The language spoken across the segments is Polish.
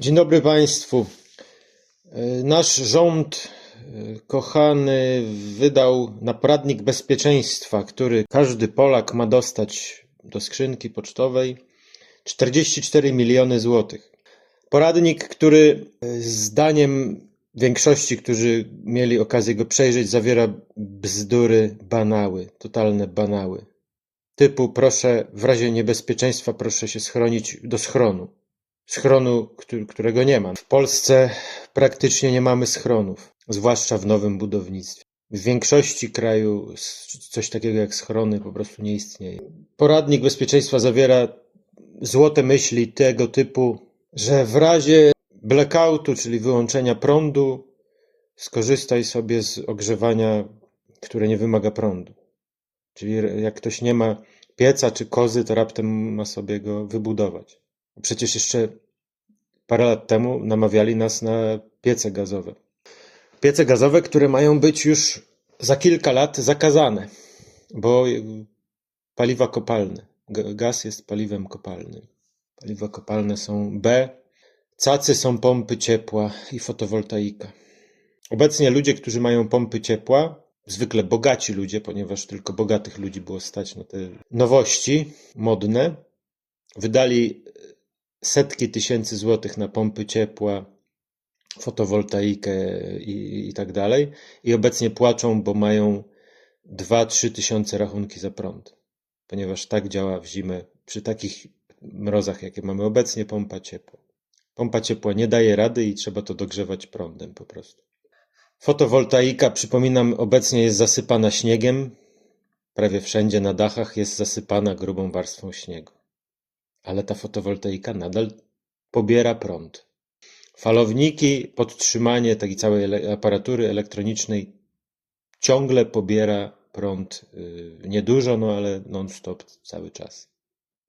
Dzień dobry Państwu. E, Nasz rząd e, kochany wydał na poradnik bezpieczeństwa, który każdy Polak ma dostać do skrzynki pocztowej 44 miliony złotych. Poradnik, który e, zdaniem większości, którzy mieli okazję go przejrzeć, zawiera bzdury, banały, totalne banały. Typu proszę w razie niebezpieczeństwa proszę się schronić do schronu schronu, któ- którego nie ma. W Polsce praktycznie nie mamy schronów, zwłaszcza w nowym budownictwie. W większości kraju coś takiego jak schrony po prostu nie istnieje. Poradnik bezpieczeństwa zawiera złote myśli tego typu, że w razie blackoutu, czyli wyłączenia prądu, skorzystaj sobie z ogrzewania, które nie wymaga prądu. Czyli jak ktoś nie ma pieca czy kozy, to raptem ma sobie go wybudować. Przecież jeszcze parę lat temu namawiali nas na piece gazowe. Piece gazowe, które mają być już za kilka lat zakazane, bo y, paliwa kopalne. Gaz jest paliwem kopalnym. Paliwa kopalne są B, cacy są pompy ciepła i fotowoltaika. Obecnie ludzie, którzy mają pompy ciepła, zwykle bogaci ludzie, ponieważ tylko bogatych ludzi było stać na te nowości modne, wydali setki tysięcy złotych na pompy ciepła, fotowoltaikę i, i tak dalej. I obecnie płaczą, bo mają 2-3 tysiące rachunki za prąd. Ponieważ tak działa w zimę przy takich mrozach, jakie mamy obecnie, pompa ciepła. Pompa ciepła nie daje rady i trzeba to dogrzewać prądem po prostu. Fotowoltaika, przypominam, obecnie jest zasypana śniegiem. Prawie wszędzie na dachach jest zasypana grubą warstwą śniegu ale ta fotowoltaika nadal pobiera prąd. Falowniki, podtrzymanie takiej całej aparatury elektronicznej ciągle pobiera prąd. yy, Niedużo, no ale non-stop cały czas.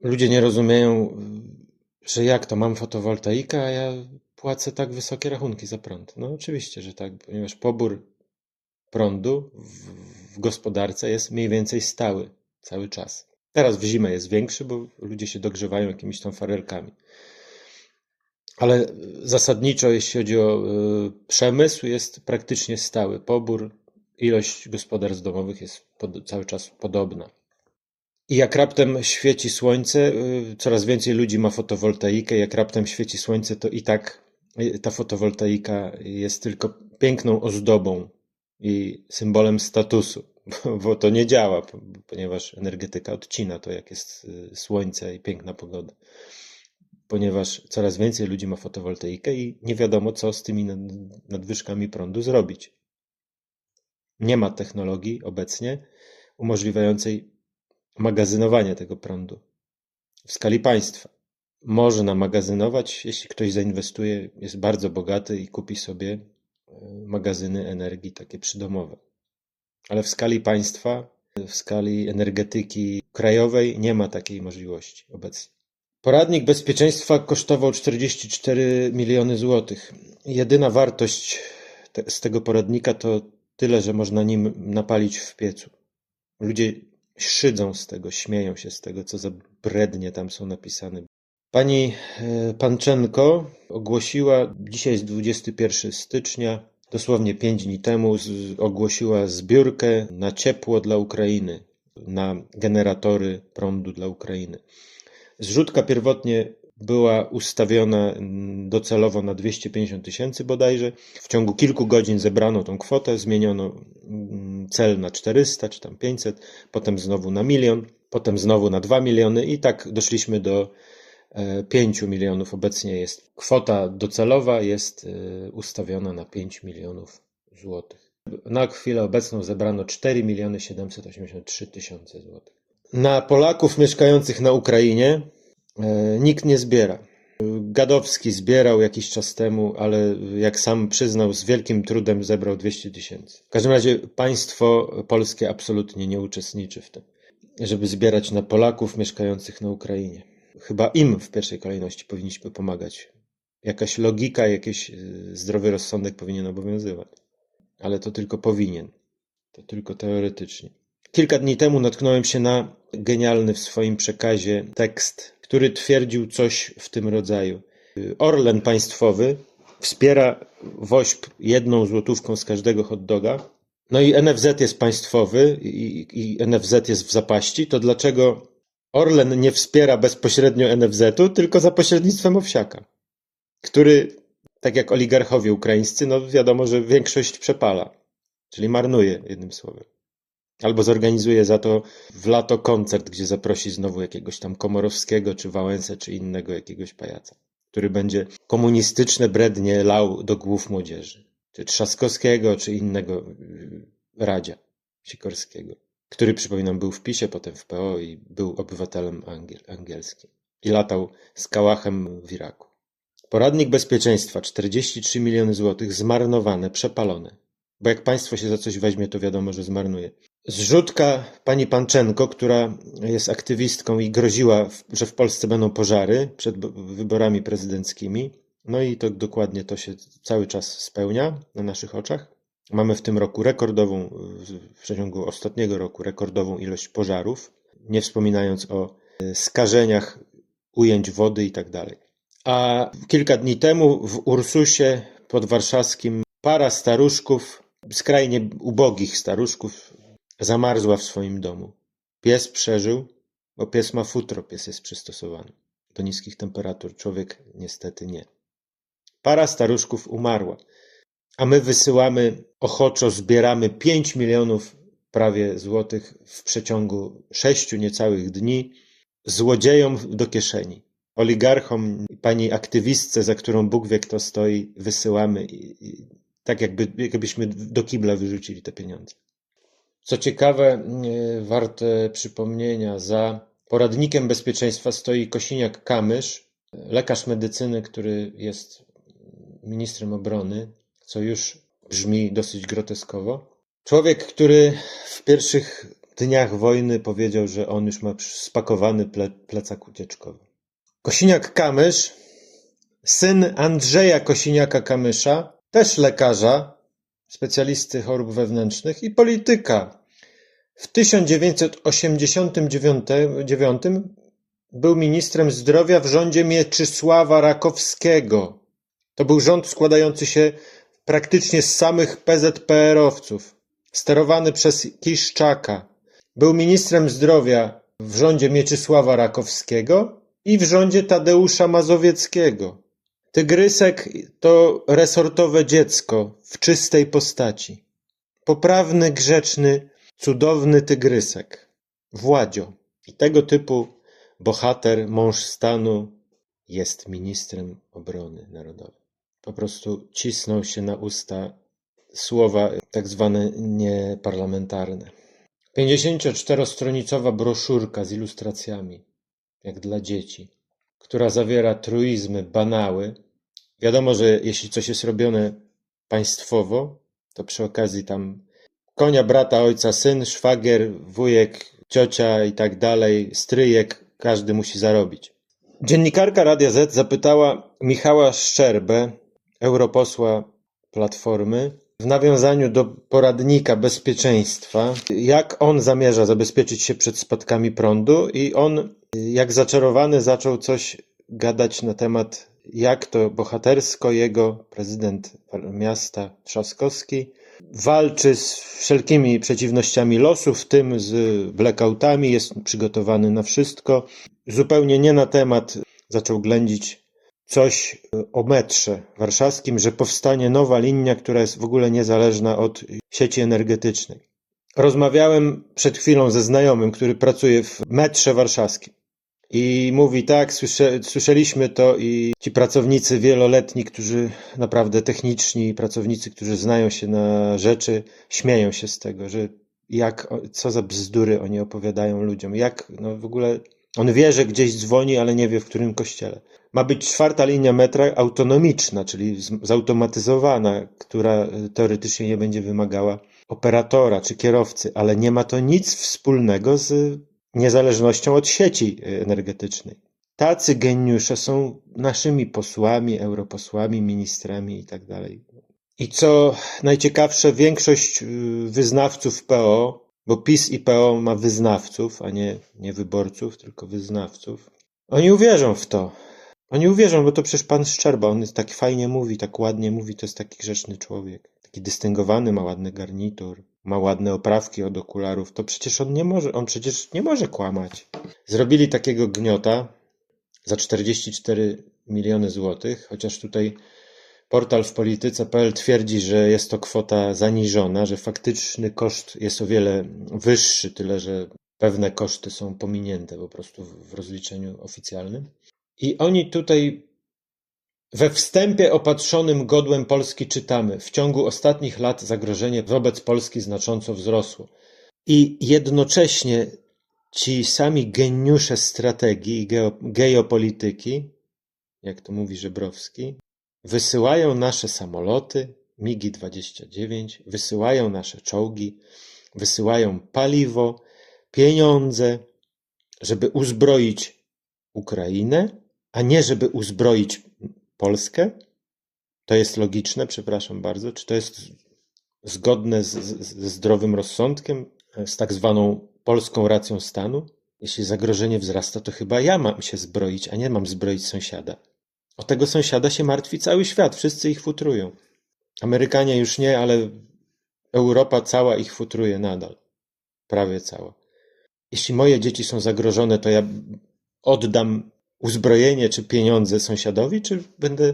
Ludzie nie rozumieją, yy, że jak to mam fotowoltaikę, a ja płacę tak wysokie rachunki za prąd. No oczywiście, że tak, ponieważ pobór prądu w, w gospodarce jest mniej więcej stały cały czas. Teraz w zimę jest większy, bo ludzie się dogrzewają jakimiś tam farelkami. Ale zasadniczo, jeśli chodzi o y, przemysł, jest praktycznie stały. Pobór, ilość gospodarstw domowych jest pod, cały czas podobna. I jak raptem świeci słońce, y, coraz więcej ludzi ma fotowoltaikę. Jak raptem świeci słońce, to i tak y, ta fotowoltaika jest tylko piękną ozdobą i symbolem statusu, bo, to nie działa, po- ponieważ energetyka odcina to, jak jest y, słońce i piękna pogoda. Ponieważ coraz więcej ludzi ma fotowoltaikę i nie wiadomo, co z tymi nad- nadwyżkami prądu zrobić. Nie ma technologii obecnie umożliwiającej magazynowanie tego prądu w skali państwa. Można magazynować, jeśli ktoś zainwestuje, jest bardzo bogaty i kupi sobie y, magazyny energii takie przydomowe. Ale w skali państwa, w skali energetyki krajowej nie ma takiej możliwości obecnie. Poradnik bezpieczeństwa kosztował 44 miliony złotych. Jedyna wartość te, z tego poradnika to tyle, że można nim napalić w piecu. Ludzie szydzą z tego, śmieją się z tego, co za brednie tam są napisane. Pani e, Panczenko ogłosiła, dzisiaj jest 21 stycznia, dosłownie 5 dni temu, ogłosiła zbiórkę na ciepło dla Ukrainy, na generatory prądu dla Ukrainy. Zrzutka pierwotnie była ustawiona docelowo na 250 tysięcy bodajże. W ciągu kilku godzin zebrano tą kwotę, zmieniono mm, cel na 400 czy tam 500, potem znowu na milion, potem znowu na 2 miliony i tak doszliśmy do 5 milionów. Obecnie jest kwota docelowa jest e, ustawiona na 5 milionów złotych. Na chwilę obecną zebrano 4 miliony 783 tysiące złotych. Na Polaków mieszkających na Ukrainie e, nikt nie zbiera. Gadowski zbierał jakiś czas temu, ale jak sam przyznał, z wielkim trudem zebrał 200 tysięcy. W każdym razie państwo polskie absolutnie nie uczestniczy w tym, żeby zbierać na Polaków mieszkających na Ukrainie. Chyba im w pierwszej kolejności powinniśmy pomagać. Jakaś logika, jakiś y, zdrowy rozsądek powinien obowiązywać. Ale to tylko powinien. To tylko teoretycznie. Kilka dni temu natknąłem się na genialny w swoim przekazie tekst, który twierdził coś w tym rodzaju. Orlen państwowy wspiera WOŚP jedną złotówką z każdego hot doga, no i NFZ jest państwowy i, i NFZ jest w zapaści, to dlaczego Orlen nie wspiera bezpośrednio NFZ-u, tylko za pośrednictwem Owsiaka, który, tak jak oligarchowie ukraińscy, no wiadomo, że większość przepala, czyli marnuje, jednym słowem. Albo zorganizuje za to w lato koncert, gdzie zaprosi znowu jakiegoś tam Komorowskiego, czy Wałęsę, czy innego jakiegoś pajaca, który będzie komunistyczne brednie lał do głów młodzieży. Czy Trzaskowskiego, czy innego yy, Radzia Sikorskiego, który, przypominam, był w PiSie, potem w PO i był obywatelem angiel, angielskim. I latał z kałachem w Iraku. Poradnik bezpieczeństwa 43 miliony złotych zmarnowane, przepalone. Bo jak państwo się za coś weźmie, to wiadomo, że zmarnuje. Zrzutka pani Panczenko, która jest aktywistką i groziła, że w Polsce będą pożary przed wyborami prezydenckimi. No i to dokładnie to się cały czas spełnia na naszych oczach. Mamy w tym roku rekordową, w- przeciągu ostatniego roku, rekordową ilość pożarów, nie wspominając o e, skażeniach ujęć wody i tak. A kilka dni temu w Ursusie podwarszawskim para staruszków, skrajnie ubogich staruszków, zamarzła w swoim domu. Pies przeżył, bo pies ma futro, pies jest przystosowany do niskich temperatur, człowiek niestety nie. Para staruszków umarła, a my wysyłamy ochoczo, zbieramy 5 milionów prawie złotych w przeciągu sześciu niecałych dni złodziejom do kieszeni. Oligarchom, pani aktywistce, za którą Bóg wie kto stoi, wysyłamy i, i tak jakby, jakbyśmy do kibla wyrzucili te pieniądze. Co ciekawe, warte przypomnienia, za poradnikiem bezpieczeństwa stoi Kosiniak-Kamysz, lekarz medycyny, który jest ministrem obrony, co już brzmi dosyć groteskowo. Człowiek, który w pierwszych dniach wojny powiedział, że on już ma spakowany ple, plecak ucieczkowy. Kosiniak-Kamysz, syn Andrzeja Kosiniaka-Kamysza, też lekarza, specjalisty chorób wewnętrznych i polityka. W 1989 był ministrem zdrowia w rządzie Mieczysława Rakowskiego. To był rząd składający się praktycznie z samych PZPR-owców, sterowany przez Kiszczaka. Był ministrem zdrowia w rządzie Mieczysława Rakowskiego i w rządzie Tadeusza Mazowieckiego. Tygrysek to resortowe dziecko w czystej postaci. Poprawny, grzeczny, cudowny tygrysek. Władzio. I tego typu bohater, mąż stanu jest ministrem obrony narodowej. Po prostu cisną się na usta słowa tak zwane nieparlamentarne. 54-stronicowa broszurka z ilustracjami, jak dla dzieci, która zawiera truizmy, banały. Wiadomo, że jeśli coś jest robione państwowo, to przy okazji tam konia, brata, ojca, syn, szwagier, wujek, ciocia i tak dalej, stryjek, każdy musi zarobić. Dziennikarka Radia Z zapytała Michała Szczerbę, europosła Platformy, w nawiązaniu do poradnika bezpieczeństwa, jak on zamierza zabezpieczyć się przed spadkami prądu, i on, jak zaczarowany, zaczął coś gadać na temat, jak to bohatersko jego prezydent miasta Trzaskowski walczy z wszelkimi przeciwnościami losu, w tym z blackoutami, jest przygotowany na wszystko. Zupełnie nie na temat zaczął ględzić coś o metrze warszawskim, że powstanie nowa linia, która jest w ogóle niezależna od sieci energetycznej. Rozmawiałem przed chwilą ze znajomym, który pracuje w metrze warszawskim. I mówi tak, słysze, słyszeliśmy to i ci pracownicy wieloletni, którzy naprawdę techniczni, pracownicy, którzy znają się na rzeczy, śmieją się z tego, że jak, co za bzdury oni opowiadają ludziom. Jak, no w ogóle, on wie, że gdzieś dzwoni, ale nie wie w którym kościele. Ma być czwarta linia metra autonomiczna, czyli zautomatyzowana, która teoretycznie nie będzie wymagała operatora czy kierowcy, ale nie ma to nic wspólnego z niezależnością od sieci energetycznej. Tacy geniusze są naszymi posłami, europosłami, ministrami i tak. I co najciekawsze, większość y, wyznawców PO, bo PiS i PO ma wyznawców, a nie, nie wyborców, tylko wyznawców, oni uwierzą w to, Oni uwierzą, bo to przecież pan Szczerba, on jest tak fajnie mówi, tak ładnie mówi, to jest taki grzeczny człowiek. Taki dystyngowany, ma ładny garnitur, ma ładne oprawki od okularów. To przecież on nie może, on przecież nie może kłamać. Zrobili takiego gniota za 44 miliony złotych, chociaż tutaj portal w polityce.pl twierdzi, że jest to kwota zaniżona, że faktyczny koszt jest o wiele wyższy, tyle że pewne koszty są pominięte po prostu w rozliczeniu oficjalnym. I oni tutaj we wstępie opatrzonym godłem Polski czytamy: W ciągu ostatnich lat zagrożenie wobec Polski znacząco wzrosło. I jednocześnie ci sami geniusze strategii i geo- geopolityki, jak to mówi Żebrowski, wysyłają nasze samoloty MiGi-29, wysyłają nasze czołgi, wysyłają paliwo, pieniądze, żeby uzbroić Ukrainę, a nie żeby uzbroić Polskę? To jest logiczne, przepraszam bardzo. Czy to jest zgodne ze zdrowym rozsądkiem, z tak zwaną polską racją stanu? Jeśli zagrożenie wzrasta, to chyba ja mam się zbroić, a nie mam zbroić sąsiada. O tego sąsiada się martwi cały świat, wszyscy ich futrują. Amerykanie już nie, ale Europa cała ich futruje nadal. Prawie cała. Jeśli moje dzieci są zagrożone, to ja oddam uzbrojenie czy pieniądze sąsiadowi, czy będę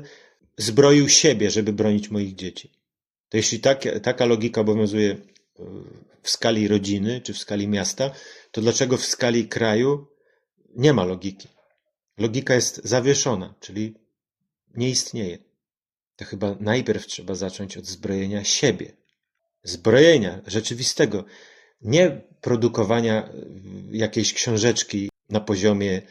zbroił siebie, żeby bronić moich dzieci? To jeśli tak, taka logika obowiązuje y, w skali rodziny czy w skali miasta, to dlaczego w skali kraju nie ma logiki? Logika jest zawieszona, czyli nie istnieje. To chyba najpierw trzeba zacząć od zbrojenia siebie. Zbrojenia rzeczywistego, nie produkowania y, jakiejś książeczki na poziomie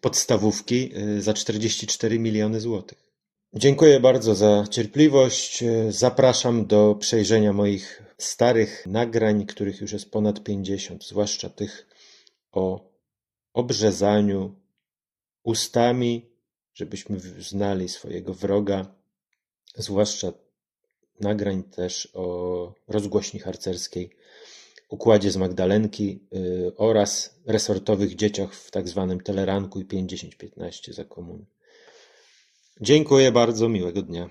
podstawówki y, za 44 miliony złotych. Dziękuję bardzo za cierpliwość. Zapraszam do przejrzenia moich starych nagrań, których już jest ponad 50, zwłaszcza tych o obrzezaniu ustami, żebyśmy znali swojego wroga, zwłaszcza nagrań też o rozgłośni harcerskiej, układzie z Magdalenki y, oraz resortowych dzieciach w tak zwanym Teleranku i 50-15 za komuny. Dziękuję bardzo, miłego dnia.